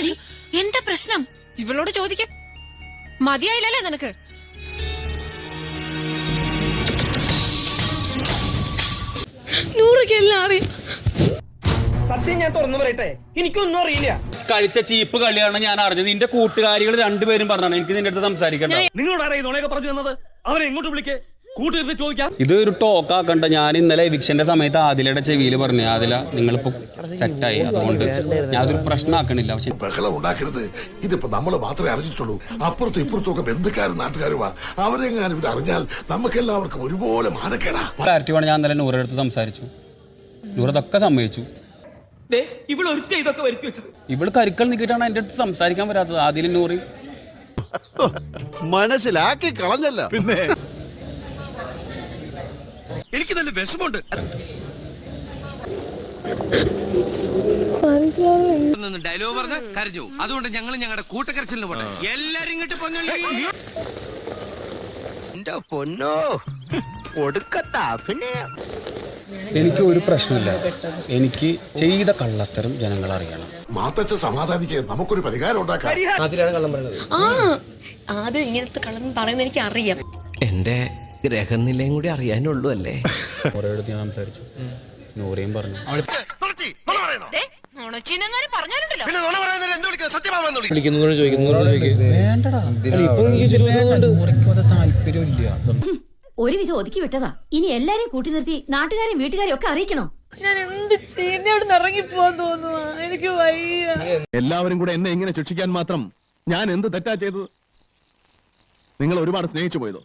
എന്താടി എന്താ പ്രശ്നം? ഇവളോട് ചോദിക്ക. മതിയായില്ലല്ലേ നിനക്ക്? അറിയാം. സത്യം ഞാൻ തുറന്നു പറയട്ടെ? എനിക്കൊന്നും അറിയില്ല. കഴിച്ച ചീപ്പ് കളിയാണ് ഞാൻ അറിഞ്ഞത്. നിന്റെ കൂട്ടുകാരികൾ രണ്ടുപേരും പറഞ്ഞാണ് എനിക്ക് നിന്റെ അടുത്ത് സംസാരിക്കണ്ട. നിങ്ങളോട് അറിയാം നുണയൊക്കെ പറഞ്ഞു തന്നത്? അവരെ എങ്ങോട്ട് വിളിക്കേ. കൂട്ടുകാരുടെ ചോദിക്കാം. ഇത് ഒരു ടോക്ക് ആക്കണ്ട. ഞാൻ ഇന്നലെ എവിക്ഷന്റെ സമയത്ത് ആദിലയുടെ ചെവിയിൽ പറഞ്ഞു ആദില നിങ്ങളിപ്പോ സെറ്റായി അതുകൊണ്ട് ഞാൻ അതൊരു പ്രശ്നമാക്കണില്ല പക്ഷെ ബഹളം ഉണ്ടാക്കരുത്. ഇതിപ്പോ നമ്മൾ മാത്രമേ അറിഞ്ഞിട്ടുള്ളൂ. അപ്പുറത്തും ഇപ്പുറത്തും ഒക്കെ ബന്ധുക്കാരും നാട്ടുകാരുമാ അവരെങ്ങാനും ഇത് അറിഞ്ഞാൽ നമുക്കെല്ലാവർക്കും ഒരുപോലെ മാനക്കേടാ. ക്ലാരിറ്റി ഞാൻ ഇന്നലെ നൂറെടുത്ത് സംസാരിച്ചു. നൂറതൊക്കെ സമ്മതിച്ചു. ഇവൾ കരുക്കൾ നിൽക്കിയിട്ടാണ് എന്റെ അടുത്ത് സംസാരിക്കാൻ വരാത്തത് ആദ്യം നൂറി. മനസ്സിലാക്കി കളഞ്ഞല്ല. പിന്നെ? എനിക്ക് നല്ല വിഷമമുണ്ട്. ഡയലോഗ് പറഞ്ഞ കരഞ്ഞു. അതുകൊണ്ട് ഞങ്ങൾ ഞങ്ങളുടെ കൂട്ടക്കരച്ചിലിന് പോട്ടെ. എല്ലാരും ഇങ്ങോട്ട് പൊന്നല്ലേ. എന്റെ പൊന്നോ. ഒടുക്കത്ത അഭിനയം. എനിക്ക് ഒരു പ്രശ്നമില്ല. എനിക്ക് ചെയ്ത കള്ളത്തരം ജനങ്ങൾ അറിയണം. മാത്തച്ഛ സമാധാനിക്ക്. നമുക്കൊരു പരിഹാരം ഉണ്ടാക്കാം. ആ ആദ്യം ഇങ്ങനത്തെ കള്ളം പറയുന്നത് എനിക്ക് അറിയാം എന്റെ ഗ്രഹനിലയും കൂടി അറിയാനുള്ളൂ അല്ലേ? ഞാൻ സംസാരിച്ചു. നൂറയും പറഞ്ഞു. അത് താല്പര്യമില്ല. ഒരുവിധം ഒതുക്കി വിട്ടതാ. ഇനി എല്ലാരെയും കൂട്ടി നിർത്തി നാട്ടുകാരെയും വീട്ടുകാരെയും ഒക്കെ അറിയിക്കണോ? ഞാൻ എന്ത് ചെയ്യുന്ന ഇറങ്ങി പോവാൻ തോന്നുവാ. എനിക്ക് വയ്യ. എല്ലാവരും കൂടെ എന്നെ എങ്ങനെ ശിക്ഷിക്കാൻ മാത്രം ഞാൻ എന്ത് തെറ്റാ ചെയ്തത്? നിങ്ങൾ ഒരുപാട് സ്നേഹിച്ചു പോയതോ?